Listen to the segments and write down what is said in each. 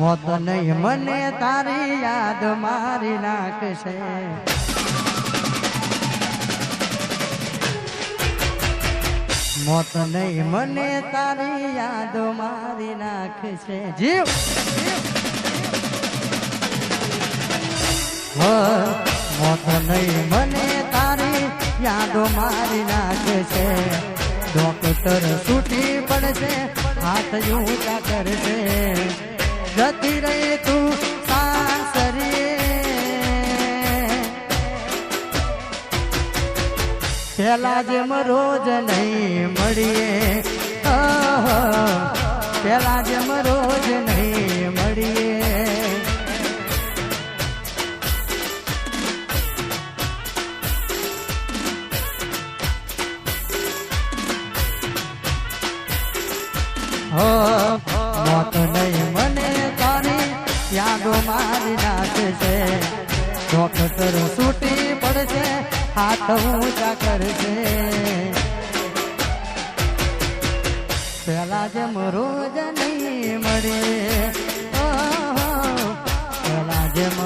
મોત નહીં મને તારી યાદ મારી નાખશે. મોત નહીં મને તારી યાદ મારી નાખશે. જીવ. હા મોત નહીં, મને તારી યાદો મારી નાખશે ડોક્ટર છૂટી પડશે, હાથ ઊંચા કરશે. જતી રહી તું પેલા જેમ રોજ નહીં મળીએ. પેલા જેમ હો મોત નહીં મને તારી યાદો મારી નાખશે. ડોક્ટર છૂટી પડશે, હાથ ઊંચા કરશે. પેલા જેમ રોજ નહીં મળે પેલા જેમ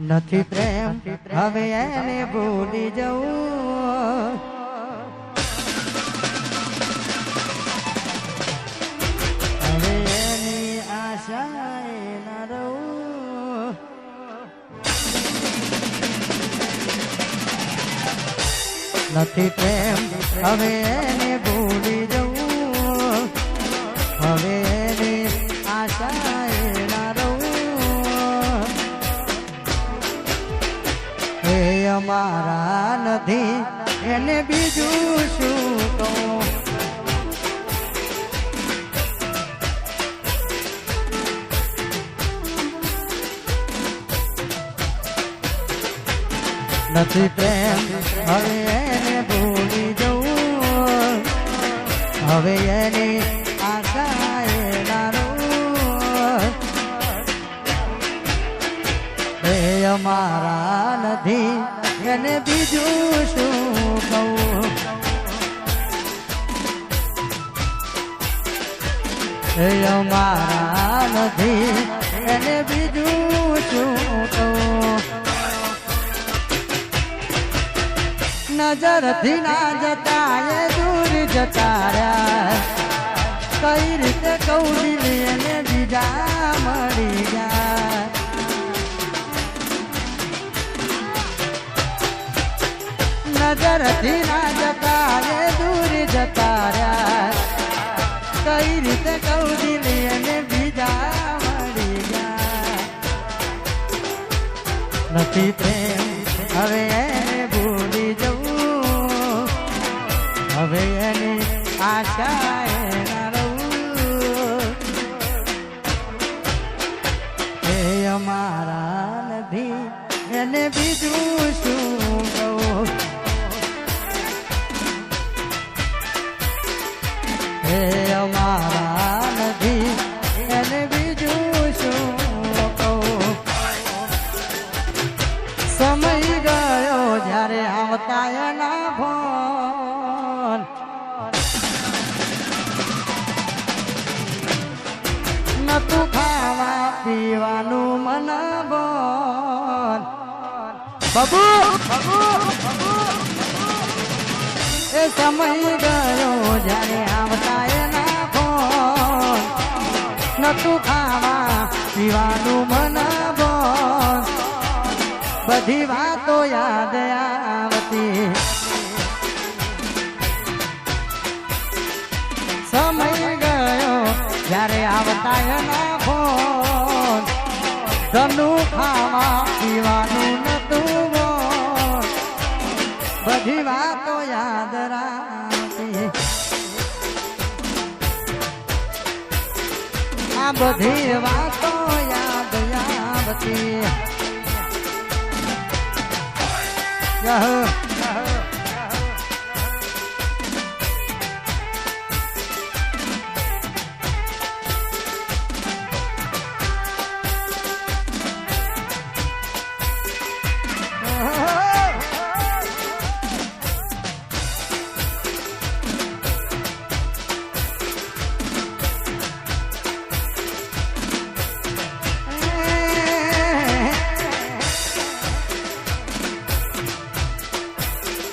નથી પ્રેમ, હવે એને ભૂલી જવું. હવે એની આશાએ ના રહું. નથી પ્રેમ, હવે એને અમારા નથી, એને બીજું શું કહું? નથી પ્રેમ, હવે એને ભૂલી જવું. હવે એની આશા એ એ અમારા નથી, એને બીજું શું કહું? એ અમારા નથી, એને બીજું શું કહું? નજરથી ના જતા, એ દૂર જતા રહ્યા. કઈ રીતે કૌડી નજરથી ના જતા રે દૂર જતા રહ્યા કઈ રીતે કહું દિલી અને બીજા મળી ગયા નથી પ્રેમ હવે એને ભૂલી જવું હવે એની આશા સમય ગયો જ્યારે આવતા એના ફોન. નતું ખાવા પીવાનું મન બોલ બબુ એ સમય ગયો જ્યારે આવતા એના ફોન. નતું ખાવા પીવાનું મન બધી વાતો યાદ આવતી. સમય ગયો જ્યારે આવતા એના ફોન. ધનું ખાવા પીવાનું નતું બધી વાતો યાદ રાખતી આ બધી વાતો યાદ આવતી. Yahoo!